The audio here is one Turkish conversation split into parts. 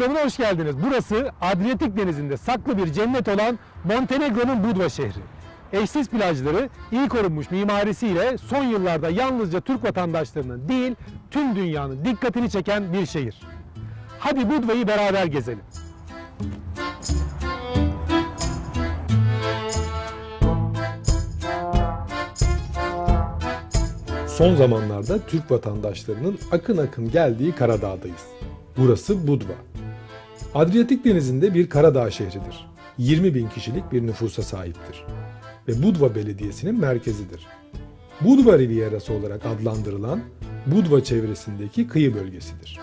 Programına hoş geldiniz. Burası Adriyatik Denizi'nde saklı bir cennet olan Montenegro'nun Budva şehri. Eşsiz plajları, iyi korunmuş mimarisiyle son yıllarda yalnızca Türk vatandaşlarının değil, tüm dünyanın dikkatini çeken bir şehir. Hadi Budva'yı beraber gezelim. Son zamanlarda Türk vatandaşlarının akın akın geldiği Karadağ'dayız. Burası Budva. Adriyatik Denizi'nde bir Karadağ şehridir. 20 bin kişilik bir nüfusa sahiptir. Ve Budva Belediyesi'nin merkezidir. Budva Rivierası olarak adlandırılan Budva çevresindeki kıyı bölgesidir.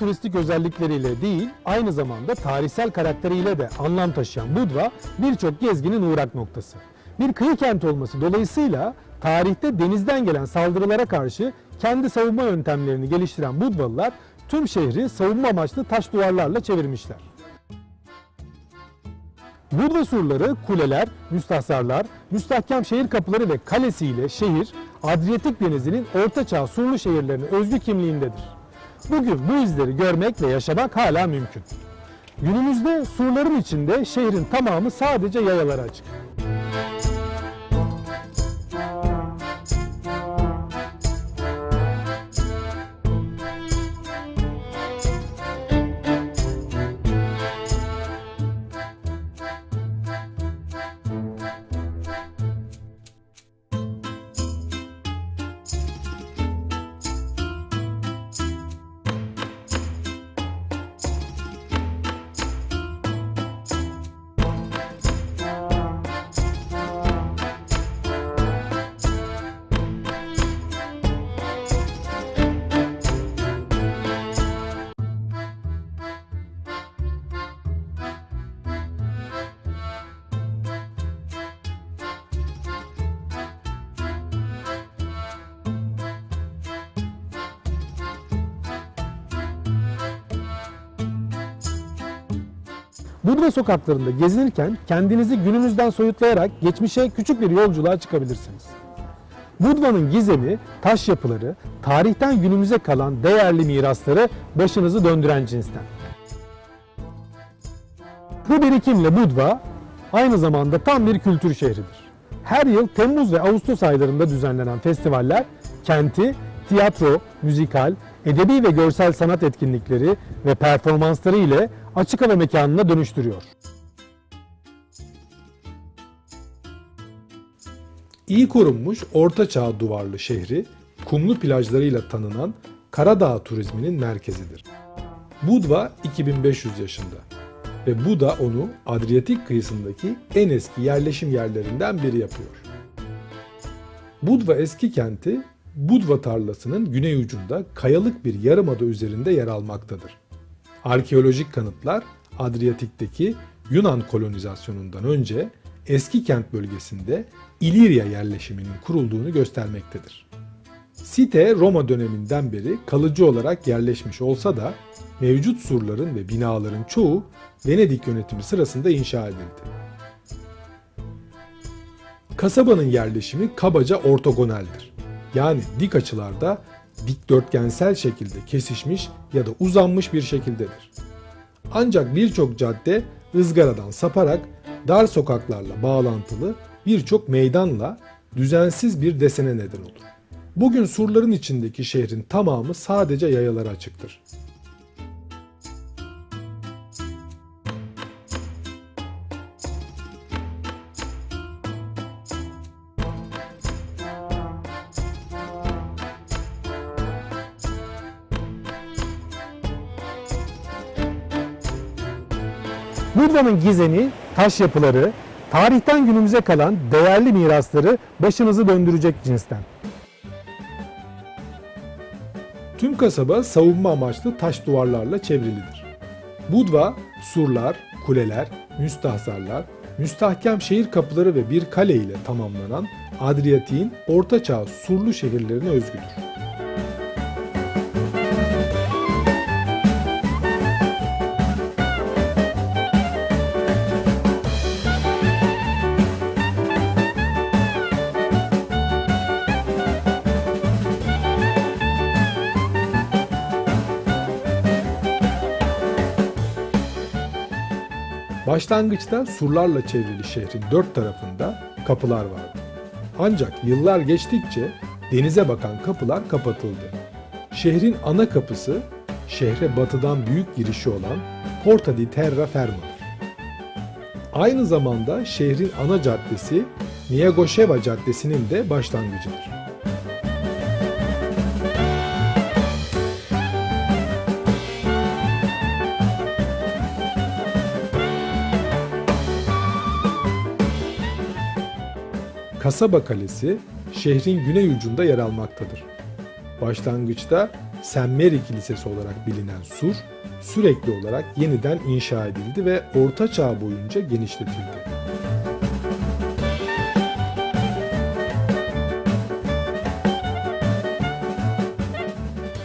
Turistik özellikleriyle değil, aynı zamanda tarihsel karakteriyle de anlam taşıyan Budva birçok gezginin uğrak noktası. Bir kıyı kenti olması dolayısıyla tarihte denizden gelen saldırılara karşı kendi savunma yöntemlerini geliştiren Budvalılar tüm şehri savunma amaçlı taş duvarlarla çevirmişler. Budva surları, kuleler, müstahsarlar, müstahkem şehir kapıları ve kalesiyle şehir, Adriyatik Denizi'nin ortaçağ surlu şehirlerinin özgü kimliğindedir. Bugün bu izleri görmek ve yaşamak hala mümkün. Günümüzde surların içinde şehrin tamamı sadece yayalara açık. Budva sokaklarında gezinirken kendinizi günümüzden soyutlayarak geçmişe küçük bir yolculuğa çıkabilirsiniz. Budva'nın gizemi, taş yapıları, tarihten günümüze kalan değerli mirasları başınızı döndüren cinsten. Bu birikimle Budva aynı zamanda tam bir kültür şehridir. Her yıl Temmuz ve Ağustos aylarında düzenlenen festivaller kenti tiyatro, müzikal, edebi ve görsel sanat etkinlikleri ve performansları ile açık hava mekanına dönüştürüyor. İyi korunmuş Orta Çağ duvarlı şehri, kumlu plajlarıyla tanınan Karadağ turizminin merkezidir. Budva 2500 yaşında ve bu da onu Adriyatik kıyısındaki en eski yerleşim yerlerinden biri yapıyor. Budva eski kenti Budva tarlasının güney ucunda kayalık bir yarımada üzerinde yer almaktadır. Arkeolojik kanıtlar Adriyatik'teki Yunan kolonizasyonundan önce eski kent bölgesinde İlirya yerleşiminin kurulduğunu göstermektedir. Site Roma döneminden beri kalıcı olarak yerleşmiş olsa da mevcut surların ve binaların çoğu Venedik yönetimi sırasında inşa edildi. Kasabanın yerleşimi kabaca ortogonaldir. Yani dik açılarda dikdörtgensel şekilde kesişmiş ya da uzanmış bir şekildedir. Ancak birçok cadde ızgaradan saparak dar sokaklarla bağlantılı birçok meydanla düzensiz bir desene neden olur. Bugün surların içindeki şehrin tamamı sadece yayalara açıktır. Budva'nın gizemi, taş yapıları, tarihten günümüze kalan değerli mirasları başınızı döndürecek cinsten. Tüm kasaba savunma amaçlı taş duvarlarla çevrilidir. Budva, surlar, kuleler, müstahsarlar, müstahkem şehir kapıları ve bir kale ile tamamlanan Adriyatik'in ortaçağ surlu şehirlerine özgüdür. Başlangıçta surlarla çevrili şehrin dört tarafında kapılar vardı. Ancak yıllar geçtikçe denize bakan kapılar kapatıldı. Şehrin ana kapısı şehre batıdan büyük girişi olan Porta di Terraferma'dır. Aynı zamanda şehrin ana caddesi Niegoşeva Caddesi'nin de başlangıcıdır. Kasaba Kalesi şehrin güney ucunda yer almaktadır. Başlangıçta St. Mary Kilisesi olarak bilinen sur sürekli olarak yeniden inşa edildi ve Orta Çağ boyunca genişletildi.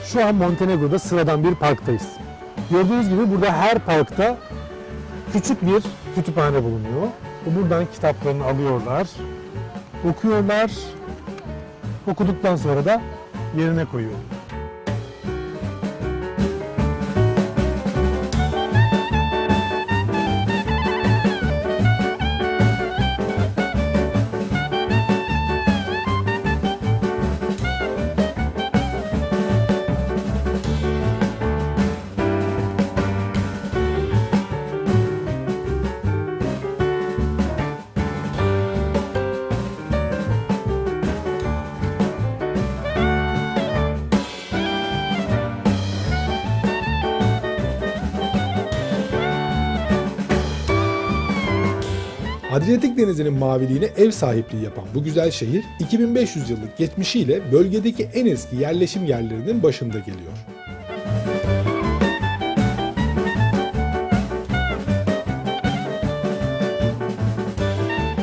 Şu an Montenegro'da sıradan bir parktayız. Gördüğünüz gibi burada her parkta küçük bir kütüphane bulunuyor. Buradan kitaplarını alıyorlar, okuyorlar, okuduktan sonra da yerine koyuyor. Adriyatik Denizi'nin maviliğine ev sahipliği yapan bu güzel şehir 2500 yıllık geçmişiyle bölgedeki en eski yerleşim yerlerinin başında geliyor.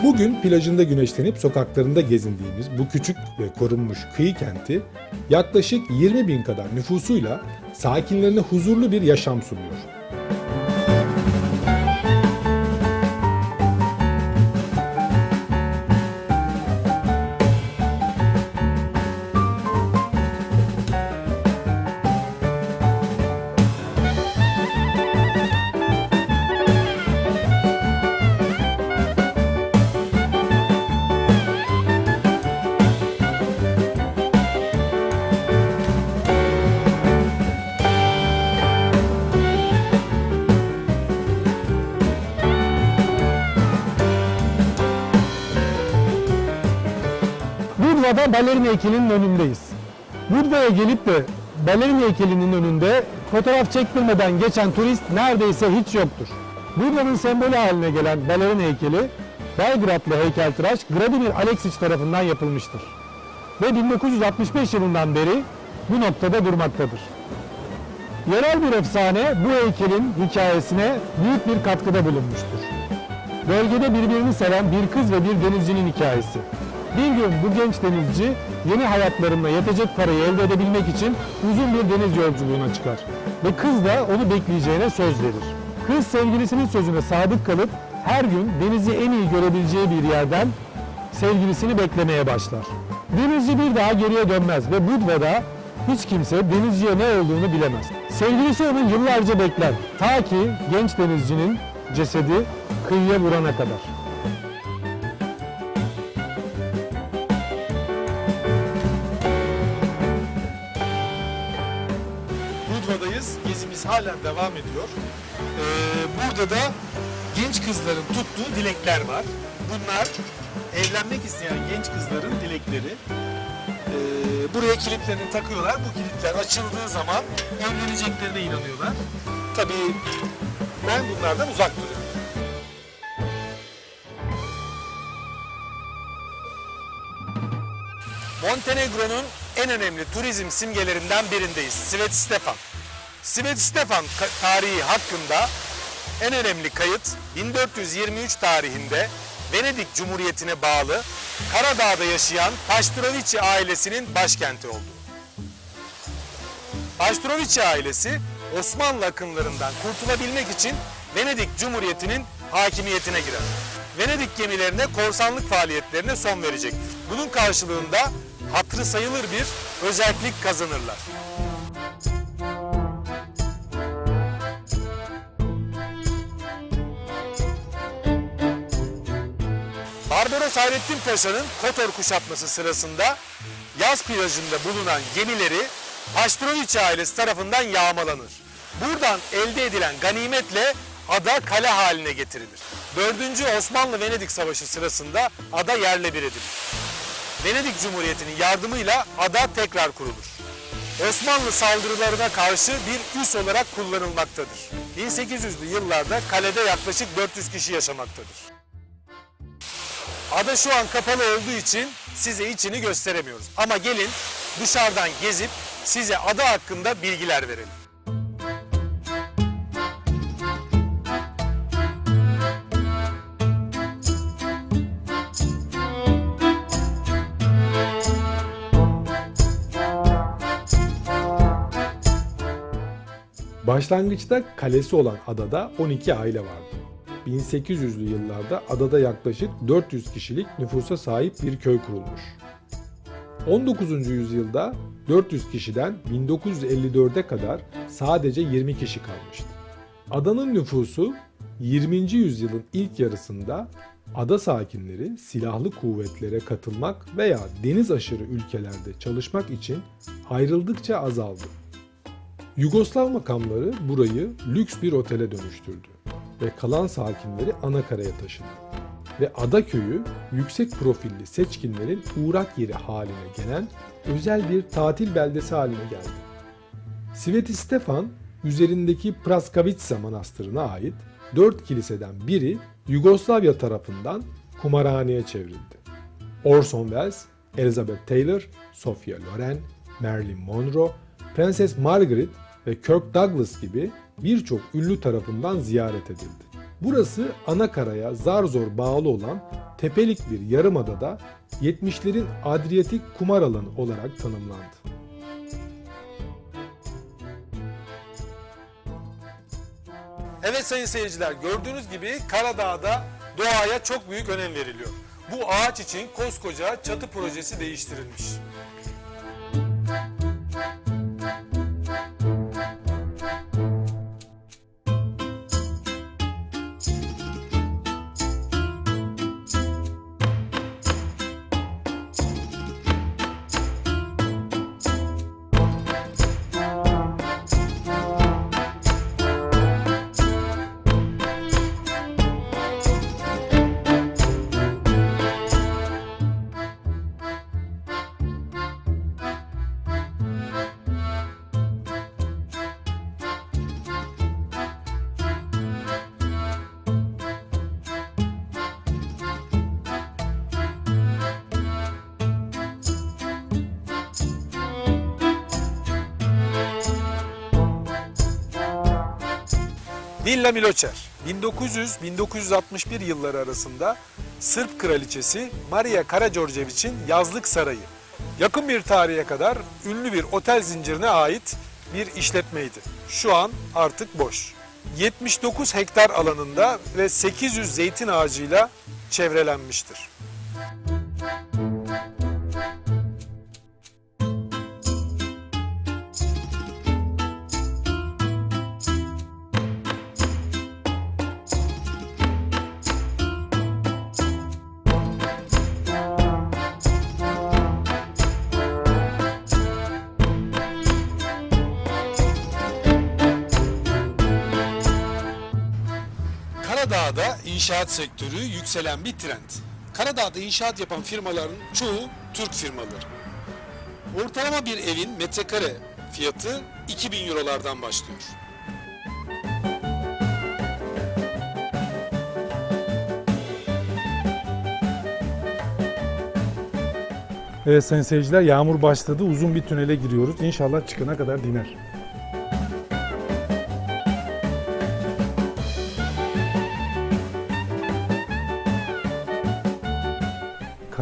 Bugün plajında güneşlenip sokaklarında gezindiğimiz bu küçük ve korunmuş kıyı kenti yaklaşık 20 bin kadar nüfusuyla sakinlerine huzurlu bir yaşam sunuyor. Heykelinin önündeyiz. Budva'ya gelip de balerin heykelinin önünde fotoğraf çektirmeden geçen turist neredeyse hiç yoktur. Budva'nın sembolü haline gelen balerin heykeli Belgradlı heykeltıraş Gradimir Aleksić tarafından yapılmıştır. Ve 1965 yılından beri bu noktada durmaktadır. Yerel bir efsane bu heykelin hikayesine büyük bir katkıda bulunmuştur. Bölgede birbirini seven bir kız ve bir denizcinin hikayesi. Bir gün bu genç denizci yeni hayatlarında yetecek parayı elde edebilmek için uzun bir deniz yolculuğuna çıkar. Ve kız da onu bekleyeceğine söz verir. Kız sevgilisinin sözüne sadık kalıp her gün denizi en iyi görebileceği bir yerden sevgilisini beklemeye başlar. Denizci bir daha geriye dönmez ve Budva'da hiç kimse denizciye ne olduğunu bilemez. Sevgilisi onu yıllarca bekler. Ta ki genç denizcinin cesedi kıyıya vurana kadar. Budva'dayız. Gezimiz halen devam ediyor. Ee, burada da genç kızların tuttuğu dilekler var. Bunlar evlenmek isteyen genç kızların dilekleri. Ee, buraya kilitlerini takıyorlar. Bu kilitler açıldığı zaman evleneceklerine inanıyorlar. Tabii ben bunlardan uzak duruyorum. Montenegro'nun en önemli turizm simgelerinden birindeyiz. Svet Stefan. Svet Stefan tarihi hakkında en önemli kayıt 1423 tarihinde Venedik Cumhuriyeti'ne bağlı Karadağ'da yaşayan Paştrovici ailesinin başkenti oldu. Paştrovici ailesi Osmanlı akınlarından kurtulabilmek için Venedik Cumhuriyeti'nin hakimiyetine girer. Venedik gemilerine korsanlık faaliyetlerine son verecektir. Bunun karşılığında hatırı sayılır bir özellik kazanırlar. Barbaros Hayrettin Paşa'nın Kotor kuşatması sırasında yaz plajında bulunan gemileri Haştroviç ailesi tarafından yağmalanır. Buradan elde edilen ganimetle ada kale haline getirilir. 4. Osmanlı-Venedik Savaşı sırasında ada yerle bir edilir. Venedik Cumhuriyeti'nin yardımıyla ada tekrar kurulur. Osmanlı saldırılarına karşı bir üs olarak kullanılmaktadır. 1800'lü yıllarda kalede yaklaşık 400 kişi yaşamaktadır. Ada şu an kapalı olduğu için size içini gösteremiyoruz. Ama gelin dışarıdan gezip size ada hakkında bilgiler verelim. Başlangıçta kalesi olan adada 12 aile vardı. 1800'lü yıllarda adada yaklaşık 400 kişilik nüfusa sahip bir köy kurulmuş. 19. yüzyılda 400 kişiden 1954'e kadar sadece 20 kişi kalmıştı. Adanın nüfusu 20. yüzyılın ilk yarısında ada sakinleri silahlı kuvvetlere katılmak veya deniz aşırı ülkelerde çalışmak için ayrıldıkça azaldı. Yugoslav makamları burayı lüks bir otele dönüştürdü ve kalan sakinleri Anakara'ya taşıdı. Ve ada köyü yüksek profilli seçkinlerin uğrak yeri haline gelen özel bir tatil beldesi haline geldi. Sveti Stefan üzerindeki Praskavitsa Manastırı'na ait dört kiliseden biri Yugoslavya tarafından kumarhaneye çevrildi. Orson Welles, Elizabeth Taylor, Sophia Loren, Marilyn Monroe, Prenses Margaret ve Kirk Douglas gibi birçok ünlü tarafından ziyaret edildi. Burası ana karaya zar zor bağlı olan tepelik bir yarımadada 70'lerin Adriyatik kumar alanı olarak tanımlandı. Evet sayın seyirciler gördüğünüz gibi Karadağ'da doğaya çok büyük önem veriliyor. Bu ağaç için koskoca çatı projesi değiştirilmiş. Villa Miloçer 1900-1961 yılları arasında Sırp kraliçesi Maria Karađorđević'in yazlık sarayı. Yakın bir tarihe kadar ünlü bir otel zincirine ait bir işletmeydi. Şu an artık boş. 79 hektar alanında ve 800 zeytin ağacıyla çevrelenmiştir. İnşaat sektörü yükselen bir trend. Karadağ'da inşaat yapan firmaların çoğu Türk firmaları. Ortalama bir evin metrekare fiyatı 2000 eurolardan başlıyor. Evet sayın seyirciler yağmur başladı. Uzun bir tünele giriyoruz. İnşallah çıkana kadar diner.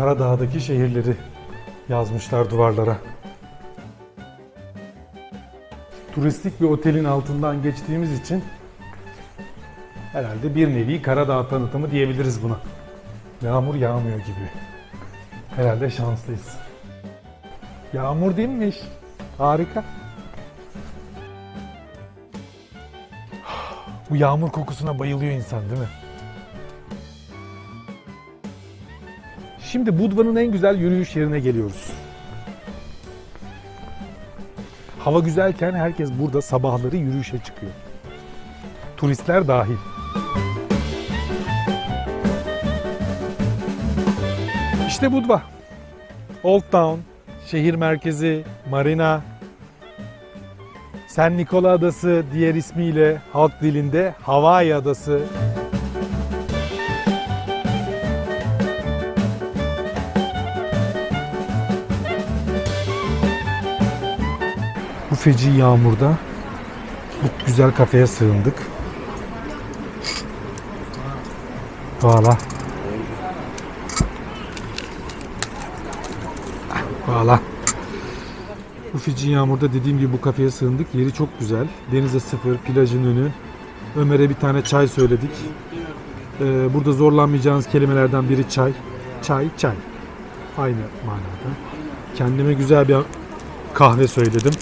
Karadağ'daki şehirleri yazmışlar duvarlara. Turistik bir otelin altından geçtiğimiz için herhalde bir nevi Karadağ tanıtımı diyebiliriz buna. Yağmur yağmıyor gibi. Herhalde şanslıyız. Yağmur değilmiş. Harika. Bu yağmur kokusuna bayılıyor insan değil mi? Şimdi Budva'nın en güzel yürüyüş yerine geliyoruz. Hava güzelken herkes burada sabahları yürüyüşe çıkıyor. Turistler dahil. İşte Budva. Old Town, şehir merkezi, marina, San Nikola Adası diğer ismiyle halk dilinde Hawaii Adası. Feci yağmurda bu güzel kafeye sığındık. Valla. Valla. Bu feci yağmurda dediğim gibi bu kafeye sığındık. Yeri çok güzel. Denize sıfır, plajın önü. Ömer'e bir tane çay söyledik. Ee, burada zorlanmayacağınız kelimelerden biri çay. Çay, çay. Aynı manada. Kendime güzel bir kahve söyledim.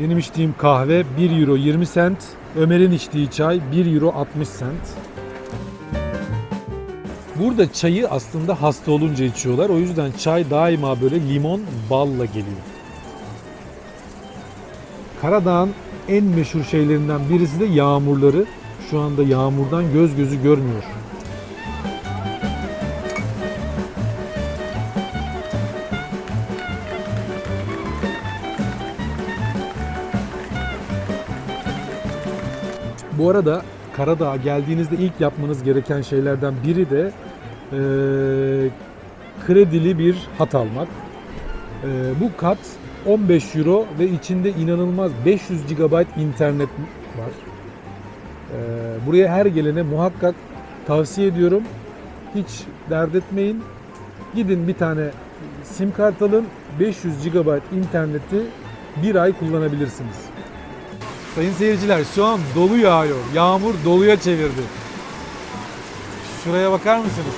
Benim içtiğim kahve 1 euro 20 cent. Ömer'in içtiği çay 1 euro 60 cent. Burada çayı aslında hasta olunca içiyorlar. O yüzden çay daima böyle limon balla geliyor. Karadağ'ın en meşhur şeylerinden birisi de yağmurları. Şu anda yağmurdan göz gözü görmüyor. Bu arada Karadağ'a geldiğinizde ilk yapmanız gereken şeylerden biri de eee, kredili bir hat almak. Eee, bu kat 15 euro ve içinde inanılmaz 500 GB internet var. Eee, buraya her gelene muhakkak tavsiye ediyorum. Hiç dert etmeyin. Gidin bir tane sim kart alın. 500 GB interneti bir ay kullanabilirsiniz. Sayın seyirciler şu an dolu yağıyor. Yağmur doluya çevirdi. Şuraya bakar mısınız?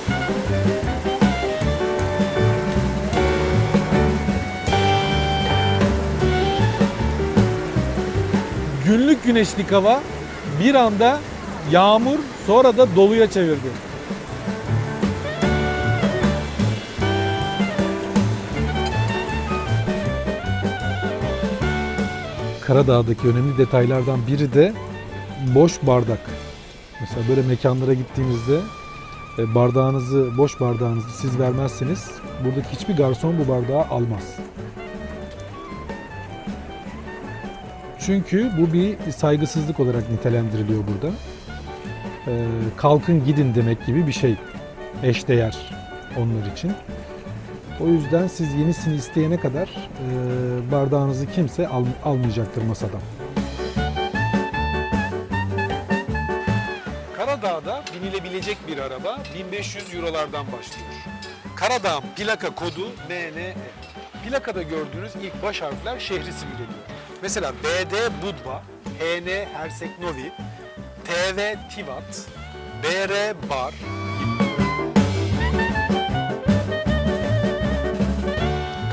Günlük güneşlik hava bir anda yağmur sonra da doluya çevirdi. Karadağ'daki önemli detaylardan biri de boş bardak. Mesela böyle mekanlara gittiğinizde e, bardağınızı, boş bardağınızı siz vermezseniz buradaki hiçbir garson bu bardağı almaz. Çünkü bu bir saygısızlık olarak nitelendiriliyor burada. E, kalkın gidin demek gibi bir şey. Eşdeğer onlar için. O yüzden siz yenisini isteyene kadar e, bardağınızı kimse al- almayacaktır masadan. Karadağ'da binilebilecek bir araba 1500 Eurolardan başlıyor. Karadağ plaka kodu MNE. Plakada gördüğünüz ilk baş harfler şehri simgeliyor. Mesela BD Budva, HN Hersek Novi, TV Tivat, BR Bar,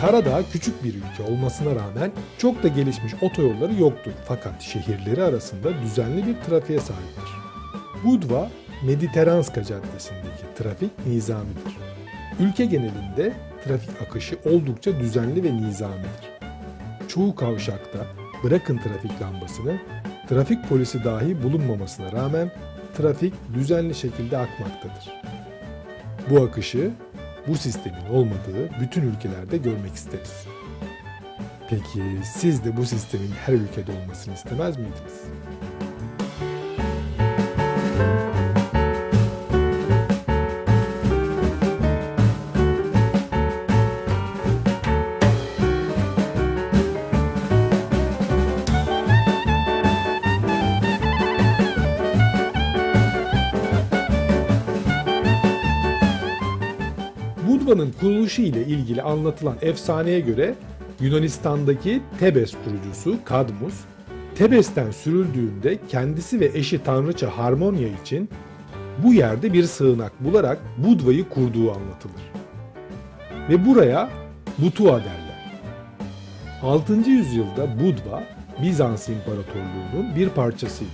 Karadağ küçük bir ülke olmasına rağmen çok da gelişmiş otoyolları yoktur. Fakat şehirleri arasında düzenli bir trafiğe sahiptir. Budva, Mediteranska Caddesi'ndeki trafik nizamidir. Ülke genelinde trafik akışı oldukça düzenli ve nizamidir. Çoğu kavşakta bırakın trafik lambasını, trafik polisi dahi bulunmamasına rağmen trafik düzenli şekilde akmaktadır. Bu akışı bu sistemin olmadığı bütün ülkelerde görmek isteriz. Peki siz de bu sistemin her ülkede olmasını istemez miydiniz? Kuruluşu ile ilgili anlatılan efsaneye göre Yunanistan'daki Tebes kurucusu Kadmus, Tebes'ten sürüldüğünde kendisi ve eşi tanrıça Harmonia için bu yerde bir sığınak bularak Budva'yı kurduğu anlatılır. Ve buraya Butua derler. 6. yüzyılda Budva, Bizans İmparatorluğu'nun bir parçasıydı.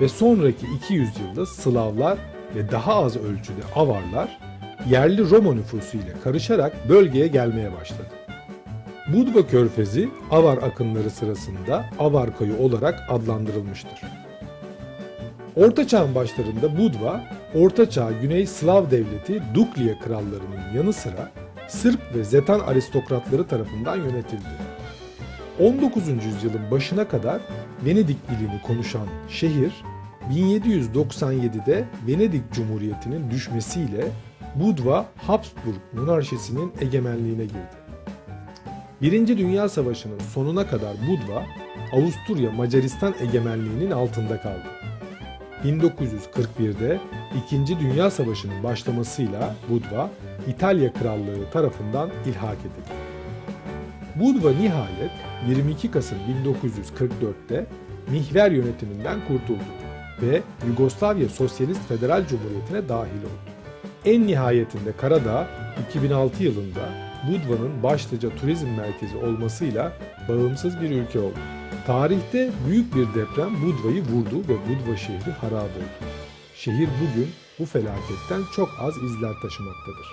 Ve sonraki iki yüzyılda Slavlar ve daha az ölçüde Avarlar yerli Roma nüfusu ile karışarak bölgeye gelmeye başladı. Budva Körfezi Avar akınları sırasında Avar Köyü olarak adlandırılmıştır. Orta Çağ'ın başlarında Budva, Orta Çağ Güney Slav Devleti Dukliye krallarının yanı sıra Sırp ve Zetan aristokratları tarafından yönetildi. 19. yüzyılın başına kadar Venedik dilini konuşan şehir 1797'de Venedik Cumhuriyeti'nin düşmesiyle Budva Habsburg monarşisinin egemenliğine girdi. Birinci Dünya Savaşı'nın sonuna kadar Budva Avusturya Macaristan egemenliğinin altında kaldı. 1941'de İkinci Dünya Savaşı'nın başlamasıyla Budva İtalya Krallığı tarafından ilhak edildi. Budva nihayet 22 Kasım 1944'te Mihver yönetiminden kurtuldu ve Yugoslavya Sosyalist Federal Cumhuriyeti'ne dahil oldu. En nihayetinde Karadağ 2006 yılında Budva'nın başlıca turizm merkezi olmasıyla bağımsız bir ülke oldu. Tarihte büyük bir deprem Budva'yı vurdu ve Budva şehri harap oldu. Şehir bugün bu felaketten çok az izler taşımaktadır.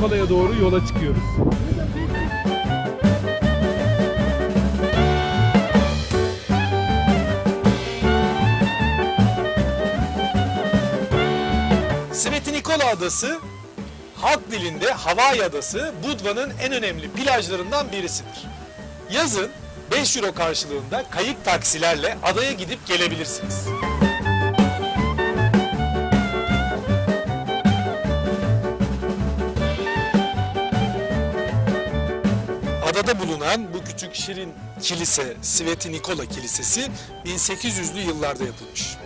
Nikola'ya doğru yola çıkıyoruz. Sveti Nikola Adası halk dilinde Hawaii Adası Budva'nın en önemli plajlarından birisidir. Yazın 5 euro karşılığında kayık taksilerle adaya gidip gelebilirsiniz. Adada bulunan bu küçük şirin kilise Sveti Nikola Kilisesi 1800'lü yıllarda yapılmış.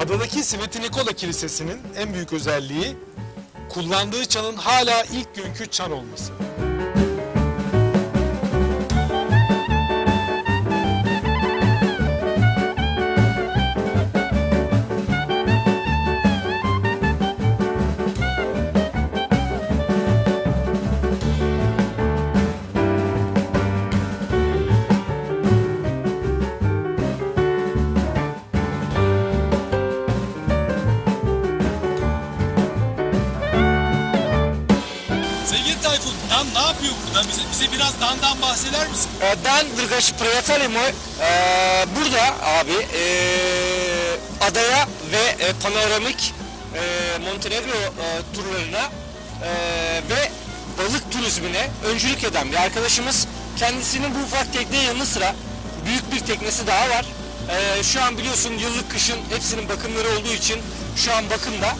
Adadaki Sveti Nikola Kilisesi'nin en büyük özelliği kullandığı çanın hala ilk günkü çan olması. Bize, biraz Dan'dan bahseder misin? Dan Drgaç Priyatalimo burada abi e, adaya ve e, panoramik e, Montenegro e, turlarına e, ve balık turizmine öncülük eden bir arkadaşımız. Kendisinin bu ufak tekne yanı sıra büyük bir teknesi daha var. E, şu an biliyorsun yıllık kışın hepsinin bakımları olduğu için şu an bakımda.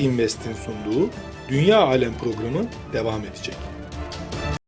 Invest'in sunduğu Dünya Alem programı devam edecek.